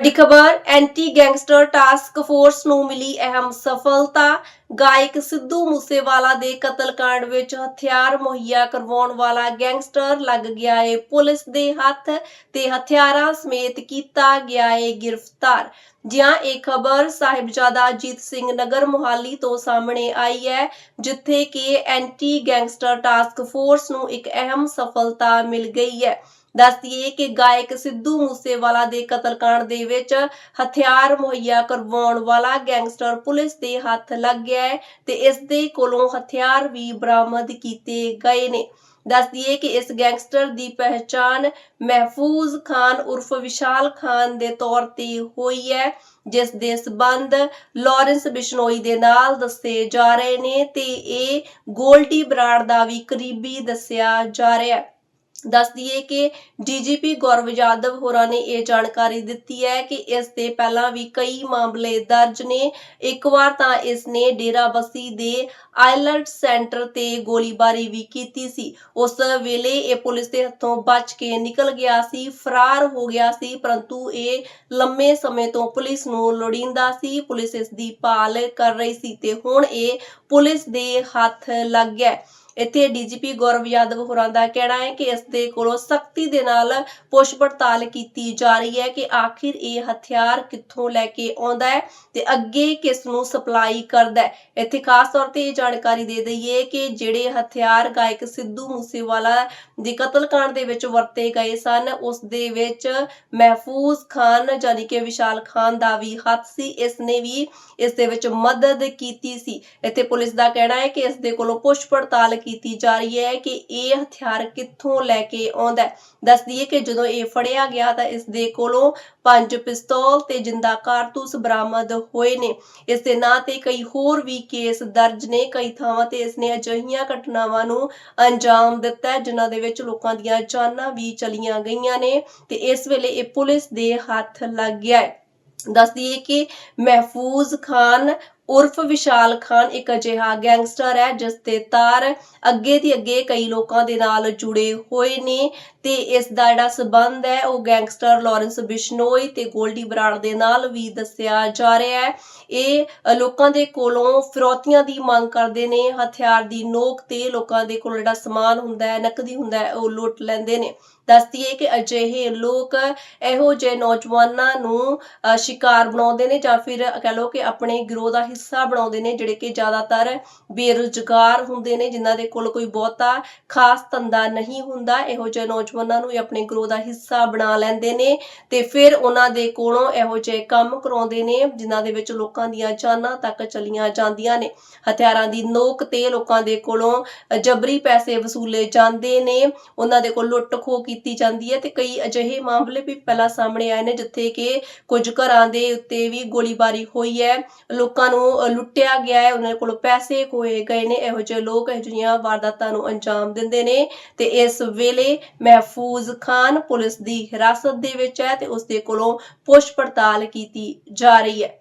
ਵੱਡੀ ਖਬਰ, anti gangster task force ਨੂੰ ਮਿਲੀ ਅਹਿਮ ਸਫਲਤਾ। ਗਾਇਕ ਸਿੱਧੂ ਮੂਸੇਵਾਲਾ ਦੇ ਕਤਲकांड ਵਿੱਚ ਹਥਿਆਰ ਮੁਹੱਈਆ ਕਰਵਾਉਣ ਵਾਲਾ ਗੈਂਗਸਟਰ ਲੱਗ ਗਿਆ ਏ ਪੁਲਿਸ ਦੇ ਹੱਥ ਤੇ ਹਥਿਆਰਾਂ ਸਮੇਤ ਕੀਤਾ ਗਿਆ ਏ ਗ੍ਰਿਫਤਾਰ। ਜਿਹਾਂ ਇਹ ਖਬਰ ਸਾਹਿਬਜ਼ਾਦਾ ਅਜੀਤ ਸਿੰਘ ਨਗਰ ਮੁਹਾਲੀ ਤੋਂ ਸਾਹਮਣੇ ਆਈ ਹੈ, ਜਿੱਥੇ ਕਿ ਐਂਟੀ ਗੈਂਗਸਟਰ ਟਾਸਕ ਫੋਰਸ ਨੂੰ ਇੱਕ ਅਹਿਮ ਸਫਲਤਾ ਮਿਲ ਗਈ ਹੈ। ਦੱਸ ਦਈਏ ਕਿ ਗਾਇਕ ਸਿੱਧੂ ਮੂਸੇਵਾਲਾ ਦੇ ਕਤਲकांड ਦੇ ਵਿੱਚ ਹਥਿਆਰ ਮੁਹੱਈਆ ਕਰਵਾਉਣ ਵਾਲਾ ਗੈਂਗਸਟਰ ਪੁਲਿਸ ਦੇ ਹੱਥ ਲੱਗ ਗਿਆ ਹੈ ਤੇ ਇਸ ਦੇ ਕੋਲੋਂ ਹਥਿਆਰ ਵੀ ਬਰਾਮਦ ਕੀਤੇ ਗਏ ਨੇ। ਦੱਸ ਦਈਏ ਕਿ ਇਸ ਗੈਂਗਸਟਰ ਦੀ ਪਹਿਚਾਣ ਮਹਿਫੂਜ਼ ਖਾਨ ਉਰਫ ਵਿਸ਼ਾਲ ਖਾਨ ਦੇ ਤੌਰ ਤੇ ਹੋਈ ਹੈ, ਜਿਸ ਦੇ ਸਬੰਧ ਲਾਰੈਂਸ ਬਿਸ਼ਨੋਈ ਦੇ ਨਾਲ ਦੱਸੇ ਜਾ ਰਹੇ ਨੇ ਤੇ ਇਹ ਗੋਲਡੀ ਬਰਾੜ ਦਾ ਵੀ ਕਰੀਬੀ ਦੱਸਿਆ ਜਾ ਰਿਹਾ ਹੈ। ਦੱਸ ਦਈਏ ਕਿ ਡੀਜੀਪੀ ਗੌਰਵ ਯਾਦਵ ਹੋਰਾਂ ਨੇ ਇਹ ਜਾਣਕਾਰੀ ਦਿੱਤੀ ਹੈ ਕਿ ਇਸ ਦੇ ਪਹਿਲਾਂ ਵੀ ਕਈ ਮਾਮਲੇ ਦਰਜ ਨੇ। ਇੱਕ ਵਾਰ ਤਾਂ ਇਸ ਨੇ ਡੇਰਾਬੱਸੀ ਦੇ ਆਈਲੈਂਡ ਸੈਂਟਰ ਤੇ ਗੋਲੀਬਾਰੀ ਵੀ ਕੀਤੀ ਸੀ। ਉਸ ਵੇਲੇ ਇਹ ਪੁਲਿਸ ਦੇ ਹੱਥੋਂ ਬਚ ਕੇ ਨਿਕਲ ਗਿਆ ਸੀ, ਫਰਾਰ ਹੋ ਗਿਆ ਸੀ, ਪਰੰਤੂ ਇਹ ਲੰਮੇ ਸਮੇਂ ਤੋਂ ਪੁਲਿਸ ਨੂੰ ਲੋੜੀਂਦਾ ਸੀ। ਪੁਲਿਸ ਇਸ ਦੀ ਭਾਲ ਕਰ ਰਹੀ ਸੀ ਤੇ ਹੁਣ ਇਹ ਪੁਲਿਸ ਦੇ ਹੱਥ ਲੱਗ ਗਿਆ। ਇੱਥੇ ਡੀਜੀਪੀ ਗੌਰਵ ਯਾਦਵ ਹੋਰਾਂ ਦਾ ਕਹਿਣਾ ਹੈ ਕਿ ਇਸ ਦੇ ਕੋਲੋਂ ਸਖਤੀ ਦੇ ਨਾਲ ਪੁੱਛ ਪੜਤਾਲ ਕੀਤੀ ਜਾ ਰਹੀ ਹੈ ਕਿ ਆਖਿਰ ਇਹ ਹਥਿਆਰ ਕਿੱਥੋਂ ਲੈ ਕੇ ਆਉਂਦਾ ਹੈ ਤੇ ਅੱਗੇ ਕਿਸ ਨੂੰ ਸਪਲਾਈ ਕਰਦਾ ਹੈ। ਇੱਥੇ ਖਾਸ ਤੌਰ ਤੇ ਇਹ ਜਾਣਕਾਰੀ ਦੇ ਦਈਏ ਕਿ ਜਿਹੜੇ ਹਥਿਆਰ ਗਾਇਕ ਸਿੱਧੂ ਮੂਸੇਵਾਲਾ ਦੇ ਕਤਲकांड ਦੇ ਵਿੱਚ ਵਰਤੇ ਗਏ ਸਨ, ਉਸ ਦੇ ਵਿੱਚ ਮਹਿਫੂਜ਼ ਖਾਨ ਯਾਨੀ ਕਿ ਵਿਸ਼ਾਲ ਖਾਨ ਦਾ ਵੀ ਹੱਥ ਸੀ, ਇਸ ਨੇ ਵੀ ਇਸ ਦੇ ਵਿੱਚ ਮਦਦ ਕੀਤੀ ਸੀ। ਇੱਥੇ ਪੁਲਿਸ ਦਾ ਕਹਿਣਾ ਹੈ ਕਿ ਇਸ ਦੇ ਕੋਲੋਂ ਪੁੱਛ ਪੜਤਾਲ ਕੀਤੀ ਜਾ ਰਹੀ ਹੈ ਕਿ ਇਹ ਹਥਿਆਰ ਕਿੱਥੋਂ ਲੈ ਕੇ ਆਉਂਦਾ ਹੈ? ਦੱਸ ਦਈਏ ਕਿ ਜਦੋਂ ਇਹ ਫੜਿਆ ਗਿਆ ਤਾਂ ਇਸ ਦੇ ਕੋਲੋਂ ਪੰਜ ਪਿਸਤੌਲ ਤੇ ਜਿੰਦਾ ਕਾਰਤੂਸ ਬਰਾਮਦ ਹੋਏ ਨੇ। ਇਸ ਦੇ ਨਾਂ ਤੇ ਕਈ ਹੋਰ ਵੀ ਕੇਸ ਦਰਜ ਨੇ। ਕਈ ਥਾਵਾਂ ਤੇ ਇਸ ਨੇ ਅਜਿਹੀਆਂ ਘਟਨਾਵਾਂ ਨੂੰ ਅੰਜਾਮ ਦਿੱਤਾ ਜਿਨ੍ਹਾਂ ਦੇ ਵਿੱਚ ਲੋਕਾਂ ਦੀਆਂ ਜਾਨਾਂ ਵੀ ਚਲੀਆਂ ਗਈਆਂ ਨੇ ਤੇ ਇਸ ਵੇਲੇ ਇਹ ਪੁਲਿਸ ਦੇ ਹੱਥ ਲੱਗ ਗਿਆ ਹੈ। ਦੱਸ ਦਈਏ ਕਿ ਮਹਿਫੂਜ਼ ਖਾਨ ਉਰਫ ਵਿਸ਼ਾਲ ਖਾਨ ਇੱਕ ਅਜਿਹਾ ਗੈਂਗਸਟਰ ਹੈ, ਜਿਸ ਦੇ ਤਾਰ ਅੱਗੇ ਦੀ ਅੱਗੇ ਕਈ ਲੋਕਾਂ ਦੇ ਨਾਲ ਜੁੜੇ ਹੋਏ ਨੇ ਤੇ ਇਸ ਦਾ ਜਿਹੜਾ ਸਬੰਧ ਹੈ, ਉਹ ਗੈਂਗਸਟਰ ਲਾਰੈਂਸ ਬਿਸ਼ਨੋਈ ਤੇ ਗੋਲਡੀ ਬਰਾੜ ਦੇ ਨਾਲ ਵੀ ਦੱਸਿਆ ਜਾ ਰਿਹਾ ਹੈ। ਇਹ ਲੋਕਾਂ ਦੇ ਕੋਲੋਂ ਫਿਰੌਤੀਆਂ ਦੀ ਮੰਗ ਕਰਦੇ ਨੇ, ਹਥਿਆਰ ਦੀ ਨੋਕ ਤੇ ਲੋਕਾਂ ਦੇ ਕੋਲ ਜਿਹੜਾ ਸਮਾਨ ਹੁੰਦਾ ਹੈ, ਨਕਦੀ ਹੁੰਦਾ ਹੈ, ਉਹ ਲੁੱਟ ਲੈਂਦੇ ਨੇ। ਦੱਸਦੀ ਹੈ ਕਿ ਅਜਿਹੇ ਲੋਕ ਇਹੋ ਜਿਹੇ ਨੌਜਵਾਨਾਂ ਨੂੰ ਸ਼ਿਕਾਰ ਬਣਾਉਂਦੇ ਨੇ ਜਾਂ ਫਿਰ ਕਹ ਲਓ ਕਿ ਆਪਣੇ ਗਿਰੋਹ ਦਾ ਹਿੱਸਾ ਬਣਾਉਂਦੇ ਨੇ ਜਿਹੜੇ ਕਿ ਜ਼ਿਆਦਾਤਰ ਬੇਰੁਜ਼ਗਾਰ ਹੁੰਦੇ ਨੇ, ਜਿਨ੍ਹਾਂ ਦੇ ਕੋਲ ਕੋਈ ਬਹੁਤਾ ਖਾਸ ਧੰਦਾ ਨਹੀਂ ਹੁੰਦਾ। ਇਹੋ ਜਿਹੇ ਨੌਜਵਾਨਾਂ ਨੂੰ ਆਪਣੇ ਗਿਰੋਹ ਦਾ ਹਿੱਸਾ ਬਣਾ ਲੈਂਦੇ ਨੇ ਤੇ ਫਿਰ ਉਹਨਾਂ ਦੇ ਕੋਲੋਂ ਇਹੋ ਜਿਹੇ ਕੰਮ ਕਰਾਉਂਦੇ ਨੇ, ਜਿਨ੍ਹਾਂ ਦੇ ਵਿੱਚ ਲੋਕਾਂ ਦੀਆਂ ਜਾਨਾਂ ਤੱਕ ਚਲੀਆਂ ਜਾਂਦੀਆਂ ਨੇ। ਹਥਿਆਰਾਂ ਦੀ ਨੋਕ ਤੇ ਲੋਕਾਂ ਦੇ ਕੋਲੋਂ ਜਬਰੀ ਪੈਸੇ ਵਸੂਲੇ ਜਾਂਦੇ ਨੇ। ਉਹਨਾਂ ਦੇ ਕੋਲ ਲੁੱਟ ਖੋਹ ਕੀਤੀ ਜਾਂਦੀ ਹੈ ਤੇ ਕਈ ਅਜਿਹੇ ਮਾਮਲੇ ਵੀ ਪਹਿਲਾਂ ਸਾਹਮਣੇ ਆਏ ਨੇ, ਜਿੱਥੇ ਕਿ ਕੁਝ ਘਰਾਂ ਦੇ ਉੱਤੇ ਵੀ ਗੋਲੀਬਾਰੀ ਹੋਈ ਹੈ। ਲੋਕਾਂ ਨੂੰ ਅ, ਲੁੱਟਿਆ ਗਿਆ ਹੈ ਉਹਨਾਂ ਕੋਲ ਪੈਸੇ ਖੋਏ ਗਏ ਨੇ ਇਹੋ ਜਿਹੇ ਲੋਕ ਇਹੋ ਜਿਹੀਆਂ ਵਾਰਦਾਤਾਂ ਨੂੰ ਅੰਜਾਮ ਦਿੰਦੇ ਨੇ ਤੇ ਇਸ ਵੇਲੇ ਮਹਿਫੂਜ਼ ਖਾਨ ਪੁਲਿਸ ਦੀ ਹਿਰਾਸਤ ਦੇ ਵਿੱਚ ਹੈ ਤੇ ਉਸ ਦੇ ਕੋਲੋਂ ਪੁੱਛ ਪੜਤਾਲ ਕੀਤੀ ਜਾ ਰਹੀ ਹੈ।